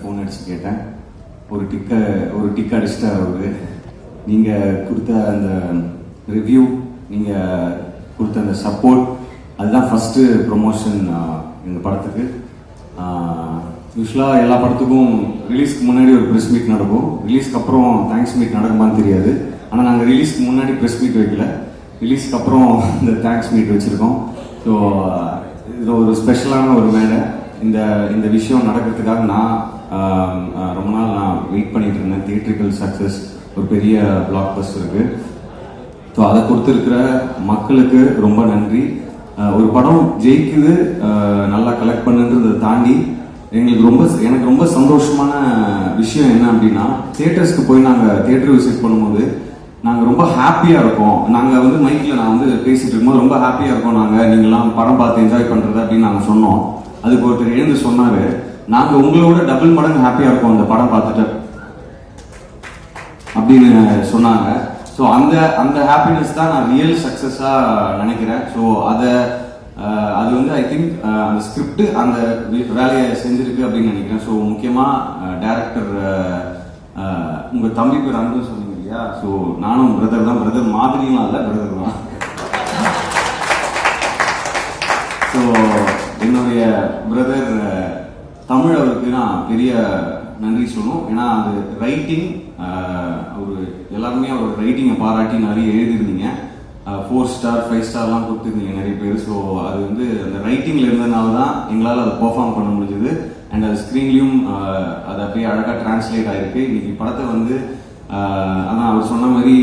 Phone அடிச்சு கேட்டேன். ஒரு டிக்க ஒரு டிக் அடிச்சிட்டார் அவரு. நீங்கள் கொடுத்த அந்த ரிவ்யூ நீங்கள் கொடுத்த அந்த சப்போர்ட் அதுதான் ஃபஸ்ட்டு ப்ரொமோஷன் இந்த படத்துக்கு. யூஸ்வலாக எல்லா படத்துக்கும் ரிலீஸ்க்கு முன்னாடி ஒரு ப்ரெஸ் மீட் நடக்கும். ரிலீஸ்க்கு அப்புறம் தேங்க்ஸ் மீட் நடக்குமான்னு தெரியாது. ஆனால் நாங்கள் ரிலீஸ்க்கு முன்னாடி ப்ரெஸ் மீட் வைக்கல. ரிலீஸ்க்கு அப்புறம் இந்த தேங்க்ஸ் மீட் வச்சுருக்கோம். ஸோ இதில் ஒரு ஸ்பெஷலான ஒரு வேலை. இந்த இந்த விஷயம் நடக்கிறதுக்காக நான் ரொம்ப நாள் நான் வெயிட் பண்ணிட்டு இருந்தேன். தியேட்ரிக்கல் சக்ஸஸ் ஒரு பெரிய பிளாக் பஸ்டருக்கு ஸோ அதை கொடுத்துருக்கிற மக்களுக்கு ரொம்ப நன்றி. ஒரு படம் ஜெயிக்குது நல்லா கலெக்ட் பண்ணுன்றதை தாண்டி எங்களுக்கு ரொம்ப எனக்கு ரொம்ப சந்தோஷமான விஷயம் என்ன அப்படின்னா தியேட்டர்ஸ்க்கு போய் நாங்கள் தியேட்டர் விசிட் பண்ணும்போது நாங்கள் ரொம்ப ஹாப்பியாக இருக்கோம். நாங்கள் வந்து மைக்கில் நான் வந்து பேசிகிட்டு இருக்கும்போது ரொம்ப ஹாப்பியாக இருக்கோம் நாங்கள் நீங்களாம் படம் பார்த்து என்ஜாய் பண்ணுறது அப்படின்னு நாங்கள் சொன்னோம். அதுக்கு ஒருத்தர் எழுந்து சொன்னார் நாங்கள் உங்களோட டபுள் மடங்கு ஹாப்பியாக இருக்கோம் அந்த படம் பார்த்துட்டு. அப்படின்னு சொன்னாங்க. ஸோ அந்த அந்த ஹாப்பினஸ் தான் நான் ரியல் சக்ஸஸாக நினைக்கிறேன். ஸோ அதை அது வந்து ஐ திங்க் அந்த ஸ்கிரிப்ட் அந்த வேலையை செஞ்சிருக்கு அப்படின்னு நினைக்கிறேன். ஸோ முக்கியமாக டேரக்டர் உங்கள் தம்பி பேர் அன்பு சொன்னீங்க இல்லையா? ஸோ நானும் பிரதர் தான். பிரதர் மாதிரிலாம் இல்லை பிரதர் தான். ஸோ என்னுடைய பிரதர் தமிழ் அவருக்கு நான் பெரிய நன்றி சொல்லணும். ஏன்னா அது ரைட்டிங் அவர் எல்லாருமே அவர் ரைட்டிங்கை பாராட்டி நிறைய எழுதியிருந்தீங்க. ஃபோர் ஸ்டார் ஃபைவ் ஸ்டார்லாம் கொடுத்துருந்தீங்க நிறைய பேர். ஸோ அது வந்து அந்த ரைட்டிங்கில் இருந்ததுனால தான் எங்களால் அதை பெர்ஃபார்ம் பண்ண முடிஞ்சது. அண்ட் அது ஸ்க்ரீன்லேயும் அது அப்படியே அழகாக டிரான்ஸ்லேட் ஆயிருக்கு. இன்னைக்கு படத்தை வந்து ஆனால் அவர் சொன்ன மாதிரி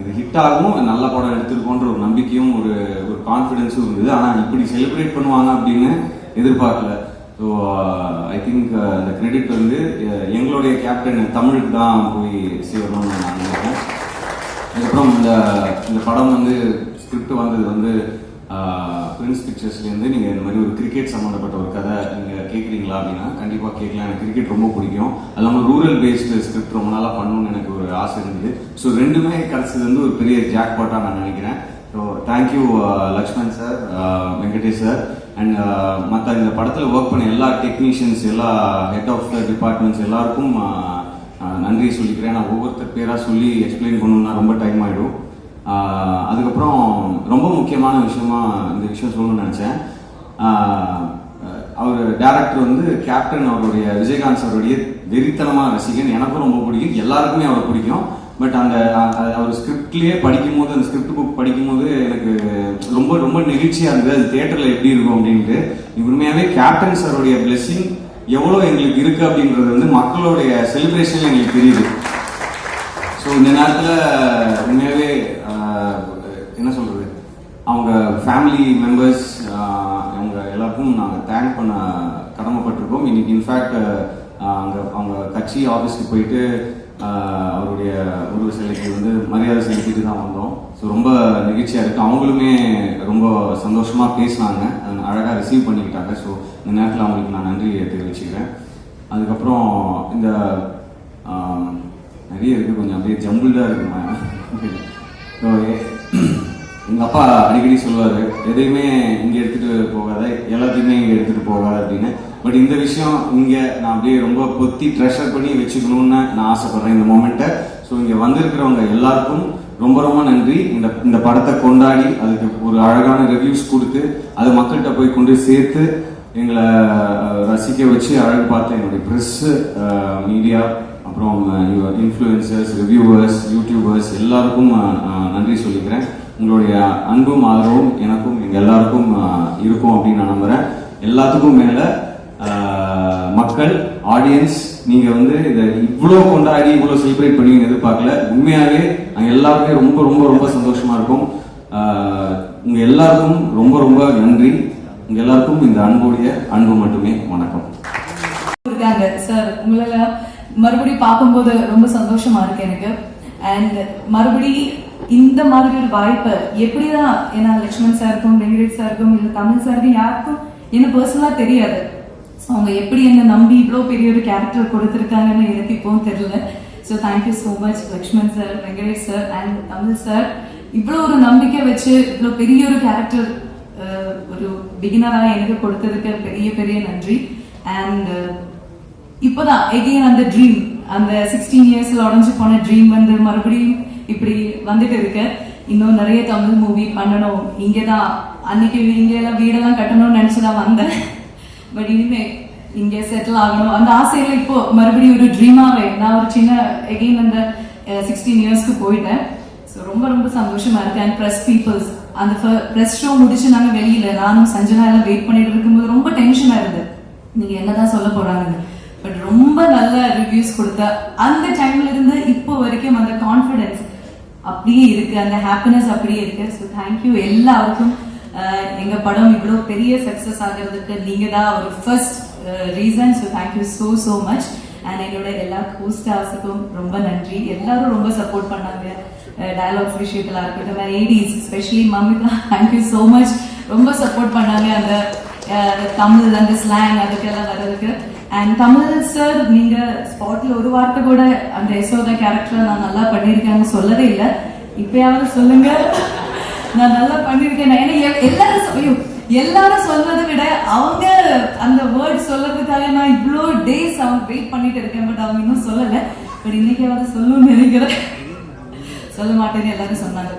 இது ஹிட் ஆகும். நல்ல படம் எடுத்திருக்கோன்ற ஒரு நம்பிக்கையும் ஒரு ஒரு கான்ஃபிடென்ஸும் இருந்தது. ஆனால் இப்படி செலிப்ரேட் பண்ணுவாங்க அப்படின்னு எதிர்பார்க்கல. ஸோ ஐ திங்க் இந்த கிரெடிட் வந்து uh, எங்களுடைய கேப்டன் தமிழுக்கு தான் போய் சேரணும்னு நான் நினைக்கிறேன். அதுக்கப்புறம் இந்த இந்த படம் வந்து ஸ்கிரிப்ட் வந்தது வந்து uh, பிரின்ஸ் பிக்சர்ஸ்லேருந்து நீங்கள் இந்த மாதிரி ஒரு கிரிக்கெட் சம்மந்தப்பட்ட ஒரு கதை நீங்கள் கேட்குறீங்களா அப்படின்னா கண்டிப்பாக கேட்கலாம். எனக்கு கிரிக்கெட் ரொம்ப பிடிக்கும். அது இல்லாமல் ரூரல் பேஸ்டு ஸ்கிரிப்ட் ரொம்ப நாளாக பண்ணணும்னு எனக்கு ஒரு ஆசை இருந்தது. ஸோ ரெண்டுமே கிடச்சது வந்து ஒரு பெரிய ஜாக் பாட்டாக நான் நினைக்கிறேன். So thank you Lakshman sir Venkatesh sir and uh, மற்ற இந்த படத்தில் ஒர்க் பண்ண எல்லா டெக்னீஷியன்ஸ் எல்லா ஹெட் ஆஃப் த டிபார்ட்மெண்ட்ஸ் எல்லாருக்கும் uh, uh, நன்றி சொல்லிக்கிறேன். நான் ஒவ்வொருத்தர் பேராக சொல்லி எக்ஸ்பிளைன் பண்ணணும்னா ரொம்ப டைம் ஆகிடும் அதுக்கப்புறம் ரொம்ப முக்கியமான விஷயமா இந்த விஷயம் சொல்லணும்னு நினச்சேன். அவர் டேரக்டர் வந்து கேப்டன் அவருடைய விஜயகாந்த் அவருடைய வெறித்தனமான ரசிகன். எனக்கும் ரொம்ப பிடிக்கும். எல்லாருக்குமே அவர் பிடிக்கும். பட் அந்த அ- அவர் ஸ்கிரிப்ட்லேயே படிக்கும்போது அந்த ஸ்கிரிப்ட் புக் படிக்கும்போது எனக்கு ரொம்ப ரொம்ப நெகிழ்ச்சியாக இருந்தது. அது தியேட்டரில் எப்படி இருக்கும் அப்படின்ட்டு. உண்மையாகவே கேப்டன் சாருடைய blessing எவ்வளோ எங்களுக்கு இருக்கு அப்படின்றது வந்து மக்களுடைய செலிப்ரேஷன் எங்களுக்கு தெரியுது. ஸோ இந்த நேரத்தில் உண்மையாகவே என்ன சொல்றது? அவங்க ஃபேமிலி மெம்பர்ஸ் அவங்க எல்லாருக்கும் நாங்கள் தேங்க் பண்ண கடமைப்பட்டிருக்கோம். இன்னைக்கு இன்ஃபேக்ட் அங்கே அவங்க கட்சி ஆஃபீஸ்க்கு போயிட்டு அவருடைய உருவ சிலைக்கு வந்து மரியாதை செலுத்திட்டு தான் வந்தோம். ஸோ ரொம்ப நிகழ்ச்சியாக இருக்குது அவங்களுமே ரொம்ப சந்தோஷமாக பேசினாங்க. அழகாக ரிசீவ் பண்ணிக்கிட்டாங்க. ஸோ இந்த நேரத்தில் அவங்களுக்கு நான் நன்றி தெரிவிச்சுக்கிறேன். அதுக்கப்புறம் இந்த நிறைய இருக்குது கொஞ்சம் அப்படியே ஜம்பிள்டாக இருக்குமா ஸோ எங்கள் அப்பா அடிக்கடி சொல்லுவார் எதையுமே இங்கே எடுத்துகிட்டு போகாத எல்லாத்தையுமே இங்கே எடுத்துகிட்டு போகாத அப்படின்னு. பட் இந்த விஷயம் இங்கே நான் அப்படியே ரொம்ப பொத்தி ட்ரெஷர் பண்ணி வச்சுக்கணும்னு நான் ஆசைப்பட்றேன் இந்த மூமெண்ட்டை ஸோ இங்கே வந்திருக்கிறவங்க எல்லாருக்கும் ரொம்ப ரொம்ப நன்றி. இந்த இந்த படத்தை கொண்டாடி அதுக்கு ஒரு அழகான ரிவ்யூஸ் கொடுத்து அது மக்கள்கிட்ட போய் கொண்டு சேர்த்து எங்களை ரசிக்க வச்சு அழகு பார்த்து என்னுடைய ப்ரெஸ்ஸு மீடியா அப்புறம் இன்ஃப்ளூயன்சர்ஸ் ரிவ்யூவர்ஸ் யூடியூபர்ஸ் எல்லாருக்கும் நன்றி சொல்லிக்கிறேன். உங்களுடைய அன்பும் ஆதரவும் எனக்கும் எங்கள் எல்லாருக்கும் இருக்கும் அப்படின்னு நான் நம்புகிறேன் எல்லாத்துக்கும் மேலே மக்கள் ஆடியன்ஸ் நீங்கள் வந்து இதை இவ்வளோ கொண்டாடி இவ்வளோ செலிப்ரேட் பண்ணி எதிர்பார்க்கல. உண்மையாகவே நாங்கள் எல்லாருமே ரொம்ப ரொம்ப ரொம்ப சந்தோஷமாக இருக்கும். உங்கள் உங்க எல்லாருக்கும் ரொம்ப ரொம்ப நன்றி. உங்க எல்லாருக்கும் இந்த அன்புடைய அன்பு மட்டுமே. வணக்கம். இருக்காங்க சார் உங்களால மறுபடியும் பார்க்கும்போது ரொம்ப சந்தோஷமா இருக்கு எனக்கு. அண்ட் மறுபடி இந்த மாதிரி ஒரு வாய்ப்பை எப்படிதான் ஏன்னா லக்ஷ்மண் சாருக்கும் வெங்கடேஷ் சாருக்கும் இல்ல தமிழ் சாருக்கும் யாருக்கும் என்ன பர்சனலா தெரியாது. ஸோ அவங்க எப்படி என்ன நம்பி இவ்வளோ பெரிய ஒரு கேரக்டர் கொடுத்துருக்காங்கன்னு எனக்கு இப்போவும் தெரியல. So thank you so much Lakshman sir Venkatesh sir and Tamil sir. இவ்வளோ ஒரு நம்பிக்கை வச்சு இவ்வளோ பெரிய ஒரு கேரக்டர் ஒரு பிகினராக எனக்கு கொடுத்ததுக்கு பெரிய பெரிய நன்றி. அண்ட் இப்போதான் எகெயின் அந்த ட்ரீம் அந்த சிக்ஸ்டீன் இயர்ஸ்ல உடஞ்சு போன ட்ரீம் வந்து மறுபடியும் இப்படி வந்துட்டு இருக்கு. இன்னும் நிறைய தமிழ் மூவி பண்ணணும். இங்கதான் அன்னைக்கு இங்கெல்லாம் வீடெல்லாம் கட்டணும்னு நினைச்சுதான் வந்தேன். பட் இனிமே இங்கே செட்டில் ஆகணும். அந்த ஆசையில இப்போ மறுபடியும் ஒரு ட்ரீமாவே நான் ஒரு சின்ன எகெயின் அந்த சிக்ஸ்டீன் இயர்ஸ்க்கு போயிட்டேன். ஸோ ரொம்ப ரொம்ப சந்தோஷமா இருக்கு. அண்ட் ப்ரெஸ் பீப்புள்ஸ் அந்த ப்ரெஸ் ஷோ முடிச்சு நாங்கள் வெளியில நானும் சஞ்சனா எல்லாம் வெயிட் பண்ணிட்டு இருக்கும்போது ரொம்ப டென்ஷனா இருந்தது. நீங்க என்னதான் சொல்ல போறாங்க பட் ரொம்ப நல்ல ரிவ்யூஸ் கொடுத்த அந்த டைம்ல இருந்து இப்போ வரைக்கும் அந்த கான்ஃபிடென்ஸ் அப்படியே இருக்கு. அந்த ஹாப்பினஸ் அப்படியே இருக்கு. ஸோ தேங்க்யூ எல்லாருக்கும். எங்க படம் இவ்வளோ பெரிய சக்சஸ் ஆகிறதுக்கு நீங்க தான் ஒரு first reason so thank you so so much and என்னோட எல்லா கோஸ்டாஸுக்கும் ரொம்ப நன்றி. எல்லாரும் ரொம்ப சப்போர்ட் பண்ணாங்க. டயலாக்ஸ் விஷயத்துல இருக்கட்டும் ADs specially Mamitha thank you so much ரொம்ப சப்போர்ட் பண்ணாங்க அந்த தமிழ் அந்த ஸ்லாங் அதுக்கெல்லாம் வர்றதுக்கு. அண்ட் தமிழ் சார் நீங்க ஸ்பாட்ல ஒரு வார்த்தை கூட அந்த யசோதா கேரக்டர் நான் நல்லா பண்ணியிருக்கேன்னு சொல்லவே இல்லை. இப்பயாவது சொல்லுங்க. நான் நல்லா பண்ணியிருக்கேன். ஏன்னா எல்லாரும் ஐயோ, எல்லாரும் சொல்றதை விட அவங்க அந்த வேர்ட் சொல்றதுக்காக நான் இவ்வளோ டேஸ் அவங்க வெயிட் பண்ணிட்டு இருக்கேன். பட் அவங்க இன்னும் சொல்லலை. பட் இன்னைக்காவது சொல்லணும்னு நினைக்கிறேன். சொல்ல மாட்டேன்னு எல்லாரும் சொன்னாங்க.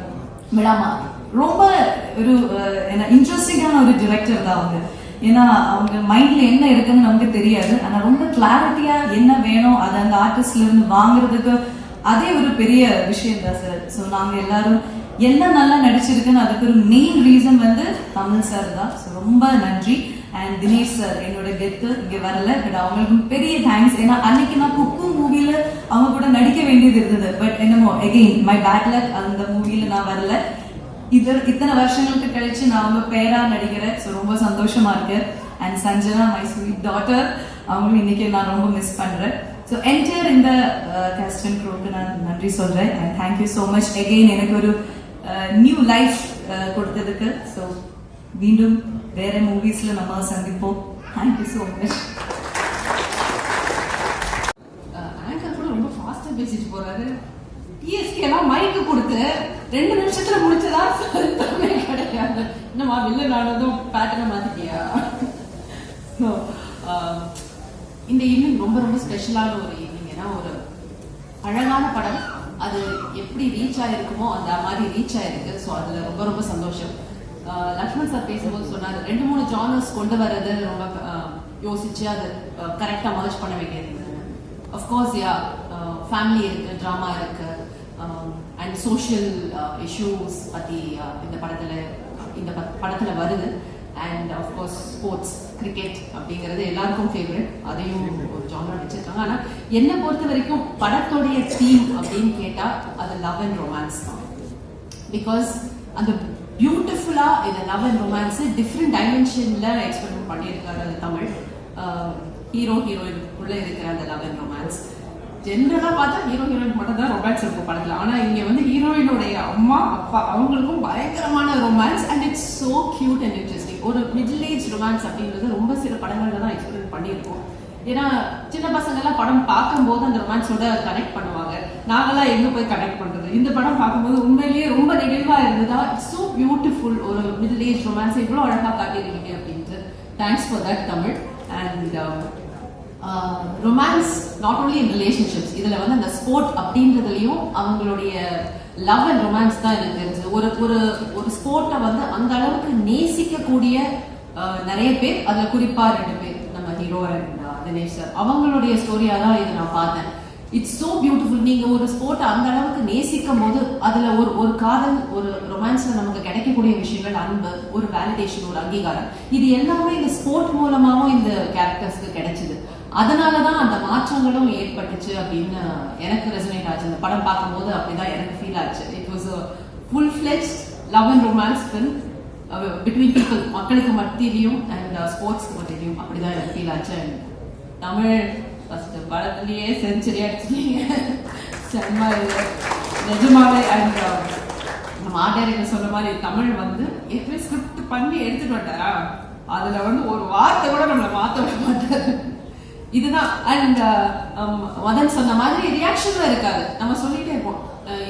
மேடாமா ரொம்ப ஒரு என்ன இன்ட்ரெஸ்டிங்கான ஒரு டிரெக்டர் தான் அவங்க. ஏன்னா அவங்க மைண்ட்ல என்ன இருக்குன்னு நமக்கு தெரியாது. ஆனா ரொம்ப கிளாரிட்டியா என்ன வேணும் அதை அந்த ஆர்டிஸ்ட்ல இருந்து வாங்குறதுக்கு அதே ஒரு பெரிய விஷயம் தான் சார் ஸோ நாங்க எல்லாரும் என்ன நல்லா நடிச்சிருக்குன்னு அதுக்கு ஒரு மெயின் ரீசன் வந்து தமிழ் சார் தான். ஸோ ரொம்ப நன்றி. அண்ட் தினேஷ் சார் என்னோட கெத்து இங்க வரல. பட் அவங்களுக்கும் பெரிய தேங்க்ஸ் ஏன்னா அன்னைக்கு நான் குக்கு மூவில அவங்க கூட நடிக்க வேண்டியது இருந்தது. பட் என்னமோ எகெயின் மை பேட் அந்த மூவில நான் வரல. இது இத்தனை வருஷங்களுக்கு கழிச்சு நான் அவங்க பேரா நடிக்கிறேன் ஸோ ரொம்ப சந்தோஷமா இருக்கு. And Sanjana my sweet daughter அவங்களும் இன்னைக்கு நான் ரொம்ப மிஸ் பண்றேன். ஸோ என்டையர் இந்த கேஸ்ட் அண்ட் க்ரோக்கு நான் நன்றி சொல்றேன். And thank you so much again எனக்கு ஒரு uh, நியூ லைஃப் uh, கொடுத்ததுக்கு. ஸோ மீண்டும் வேற மூவிஸ்ல நம்ம சந்திப்போம். தேங்க்யூ ஸோ மச் ஆங்கர் கூட ரொம்ப ஃபாஸ்டா பேசிட்டு போறாரு. டிஎஸ்கே எல்லாம் மைக்கு கொடுத்து ரெண்டு நிமிஷத்துல முடிச்சதா? தமிழ் கிடையாது. என்னமா வில்ல நானதும் பேட்டர்னை மாத்திட்டியா? இந்த ஈவினிங் ரொம்ப ரொம்ப ஸ்பெஷலான ஒரு ஈவினிங் ஏன்னா ஒரு அழகான படம். அது எப்படி ரீச் ஆயிருக்குமோ அந்த மாதிரி ரீச் ஆயிருக்கு. ஸோ அதுல ரொம்ப ரொம்ப சந்தோஷம். லக்ஷ்மண் சார் பேசும்போது சொன்னார் ரெண்டு மூணு ஜானர்ஸ் கொண்டு வர்றது ரொம்ப யோசிச்சு அது கரெக்டாக மர்ஜ் பண்ண வேண்டியது அஃப்கோர்ஸ் யா ஃபேமிலி இருக்கு ட்ராமா இருக்கு அண்ட் சோஷியல் இஷ்யூஸ் பத்தி uh, இந்த படத்துல இந்த ப- படத்துல வருது. அண்ட் அஃப்கோர்ஸ் ஸ்போர்ட்ஸ் கிரிக்கெட் அப்படிங்கிறது எல்லாருக்கும் ஃபேவரட் அதையும் ஒரு ஜானர் வச்சிருக்காங்க. ஆனா என்னை பொறுத்த வரைக்கும் படத்தோடைய தீம் அப்படின்னு கேட்டா அது லவ் அண்ட் ரொமான்ஸ் தான். பிகாஸ் அந்த பியூட்டிஃபுல்லா இந்த லவ் அண்ட் ரொமான்ஸ் டிஃப்ரெண்ட் டைமென்ஷன்ல எக்ஸ்பெரிமெண்ட் பண்ணியிருக்காரு அது தமிழ். Uh, ஹீரோ ஹீரோயினுக்குள்ள இருக்கிற அந்த லவ் அண்ட் ரொமான்ஸ் ஜென்ரலா பார்த்தா ஹீரோ ஹீரோயின் மட்டும் ரொமான்ஸ் இருக்கும் படத்துல. ஆனா இங்க வந்து ஹீரோயினுடைய அம்மா அப்பா அவங்களுக்கும் பயங்கரமான romance and it's so cute and interesting ஒரு மிடில் ஏஜ் ரொமான்ஸ் அப்படின்றது ரொம்ப சில படங்கள்ல தான் எக்ஸ்பெரிமெண்ட் பண்ணியிருக்கோம். ஏன்னா சின்ன பசங்க எல்லாம் படம் பார்க்கும்போது அந்த ரொமான்ஸோட கனெக்ட் பண்ணுவாங்க. நாங்கெல்லாம் எங்க போய் கனெக்ட் பண்றது? இந்த படம் பார்க்கும்போது உண்மையிலேயே ரொம்ப நெகிழ்வா இருந்ததா? இட்ஸ் ஸோ பியூட்டிஃபுல் ஒரு மிடில் ஏஜ் ரொமான்ஸ் இவ்வளோ அழகா காட்டியிருக்கீங்க அப்படின்ட்டு. Thanks for that Tamil. And romance not only in relationships இதுல வந்து அந்த ஸ்போர்ட் அப்படின்றதுலயும் அவங்களுடைய லவ் அண்ட் ரொமான்ஸ் தான் எனக்கு தெரிஞ்சது. ஒரு ஒரு ஒரு ஸ்போர்ட்டை வந்து அந்த அளவுக்கு நேசிக்கக்கூடிய நிறைய பேர் அதுல குறிப்பா ரெண்டு பேர் நம்ம ஹீரோ அண்ட் தினேஷ் சார் அவங்களுடைய ஸ்டோரியா தான் இதை நான் பார்த்தேன். இட்ஸ் so பியூட்டிஃபுல் நீங்க ஒரு ஸ்போர்ட்டை அந்த அளவுக்கு நேசிக்கும் போது அதுல ஒரு ஒரு காதல் ஒரு ரொமான்ஸ்ல நமக்கு கிடைக்கக்கூடிய விஷயங்கள் அன்பு ஒரு வேலிடேஷன் ஒரு அங்கீகாரம். இது எல்லாமே இந்த ஸ்போர்ட் மூலமாவும் இந்த கேரக்டர்ஸ்க்கு கிடைச்சிது. அதனாலதான் அந்த மாற்றங்களும் ஏற்பட்டுச்சு அப்படின்னு எனக்கு ரெசனேட் ஆச்சு. இந்த படம் பார்க்கும்போது அப்படிதான் எனக்கு ஃபீல் ஆச்சு. It was full fledge love and romance film between people மக்களுக்கு மத்தியிலையும் அண்ட் ஸ்போர்ட்ஸ்க்கு uh, மத்தியிலையும் அப்படிதான் எனக்கு ஃபீல் ஆச்சு. தமிழ் ஃபர்ஸ்ட் படத்துலயே செஞ்சுரி அடிச்சிட்டீங்க. செம்ம நிஜமாவே அண்ட் நம்ம ஆட்டாரிக்கு சொன்ன மாதிரி தமிழ் வந்து எப்படி ஸ்கிரிப்ட் பண்ணி எடுத்துட்டு வந்தாரா அதுல வந்து ஒரு வார்த்தை கூட நம்மளை மாத்த விட மாட்டாரு. இதுதான் அண்ட் மதன் சொன்ன மாதிரி ரியாக்ஷனும் இருக்காது. நம்ம சொல்லிட்டே இருப்போம்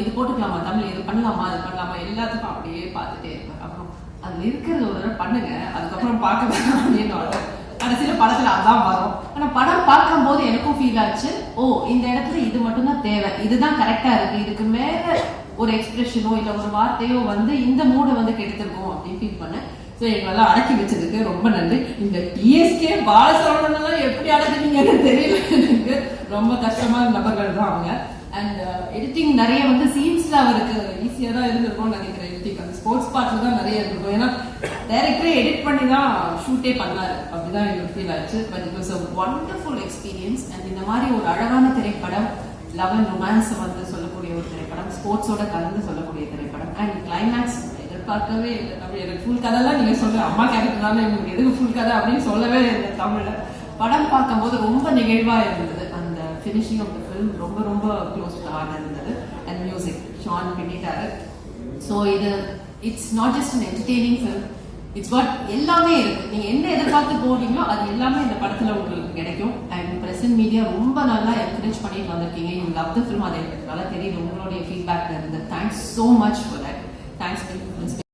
இது போட்டுக்கலாமா தமிழ் இது பண்ணலாமா அது பண்ணலாமா எல்லாத்துக்கும் அப்படியே பார்த்துட்டே இருப்பேன். அப்புறம் அதுல இருக்கிறது ஒரு தடவை பண்ணுங்க அதுக்கப்புறம் பார்க்க வேணாம் அப்படின்னு கடைசியில படத்துல அதான் வரும். ஆனா படம் பார்க்கும் போது எனக்கும் ஃபீல் ஆச்சு ஓ இந்த இடத்துல இது மட்டும்தான் தேவை. இதுதான் கரெக்டா இருக்கு. இதுக்கு மேல ஒரு எக்ஸ்பிரஷனோ இல்ல ஒரு வார்த்தையோ வந்து இந்த மூடை வந்து கெடுத்துருக்கும் அப்படின்னு ஃபீல் பண்ணேன். ஸோ எங்களெல்லாம் அடக்கி வச்சதுக்கு ரொம்ப நன்றி. இந்த டிஎஸ்கே பாலசரவணன் எப்படி அடக்குனீங்கன்னு தெரியல. எனக்கு ரொம்ப கஷ்டமான நபர்கள் தான் அவங்க. அண்ட் எடிட்டிங் uh, நிறைய வந்து சீன்ஸ்ல அவருக்கு ஈஸியாக தான் இருந்திருக்கும்னு நினைக்கிறேன் எடிட்டிங் அந்த ஸ்போர்ட்ஸ் பார்ட்ல தான் நிறைய இருந்திருக்கும். ஏன்னா டைரக்டரே எடிட் பண்ணி தான் ஷூட்டே பண்ணாரு. அப்படிதான் எனக்கு ஃபீல் ஆச்சு. But it was a wonderful experience and இந்த மாதிரி ஒரு அழகான திரைப்படம் லவ் அண்ட் ரொமான்ஸ் வந்து சொல்லக்கூடிய ஒரு திரைப்படம் ஸ்போர்ட்ஸோட கலந்து சொல்லக்கூடிய திரைப்படம் அண்ட் கிளைமேக்ஸ் எதிர்பார்க்கவே இல்லை. அப்படி எனக்கு ஃபுல் கதைலாம் நீங்க சொல்ல அம்மா கேரக்டர் தானே உங்களுக்கு எதுக்கு ஃபுல் கதை அப்படின்னு சொல்லவே இல்லை தமிழ்ல. படம் பார்க்கும்போது ரொம்ப நிகழ்வா இருந்தது. அந்த ஃபினிஷிங் ஆஃப் த ஃபிலிம் ரொம்ப ரொம்ப க்ளோஸ் டாக இருந்தது. அண்ட் மியூசிக் ஷான் பின்னிட்டாரு ஸோ இது it's not just an entertaining film it's what எல்லாமே இருக்கு. நீங்க என்ன எதிர்பார்த்து போறீங்களோ அது எல்லாமே இந்த படத்துல உங்களுக்கு கிடைக்கும். அண்ட் பிரசன்ட் மீடியா ரொம்ப நல்லா என்கரேஜ் பண்ணிட்டு வந்திருக்கீங்க. யூ லவ் த ஃபிலிம் அது எனக்கு நல்லா தெரியுது. உங்களுடைய ஃபீட்பேக் இருந்து. Thanks so much for that thanks